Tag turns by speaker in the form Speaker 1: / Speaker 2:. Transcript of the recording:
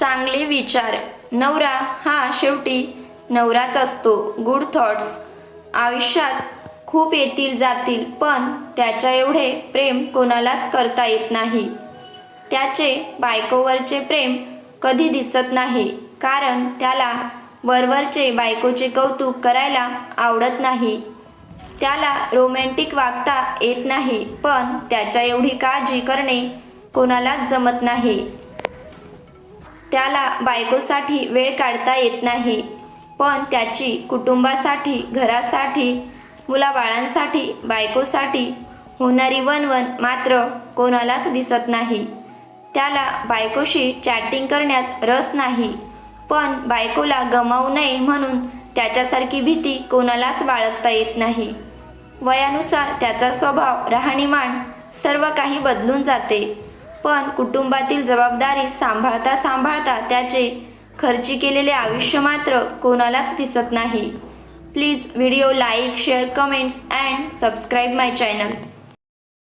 Speaker 1: चांगले विचार. नवरा हा शेवटी नवराच असतो. गुड थॉट्स आयुष्यात खूप येतील जातील पण त्याच्या एवढे प्रेम कोणालाच करता येत नाही. त्याचे बायकोवरचे प्रेम कधी दिसत नाही कारण त्याला वरवरचे बायकोचे कौतुक करायला आवडत नाही. त्याला रोमॅन्टिक वागता येत नाही पण त्याच्या एवढी काळजी करणे कोणालाच जमत नाही. त्याला बायकोसाठी वेळ काढता येत नाही. पण त्याची कुटुंबासाठी घरासाठी मुलाबाळांसाठी बायकोसाठी होणारी वनवन मात्र कोणालाच दिसत नाही. त्याला बायकोशी चॅटिंग करण्यात रस नाही. पण बायकोला गमावू नये म्हणून त्याच्यासारखी भीती कोणालाच बाळगता येत नाही. वयानुसार त्याचा स्वभाव राहणीमान सर्व काही बदलून जाते. पण कुटुंबातील जबाबदारी सांभाळता सांभाळता त्याचे खर्ची केलेले आयुष्य मात्र कोणालाच दिसत नाही. Please video like share comments and subscribe my channel.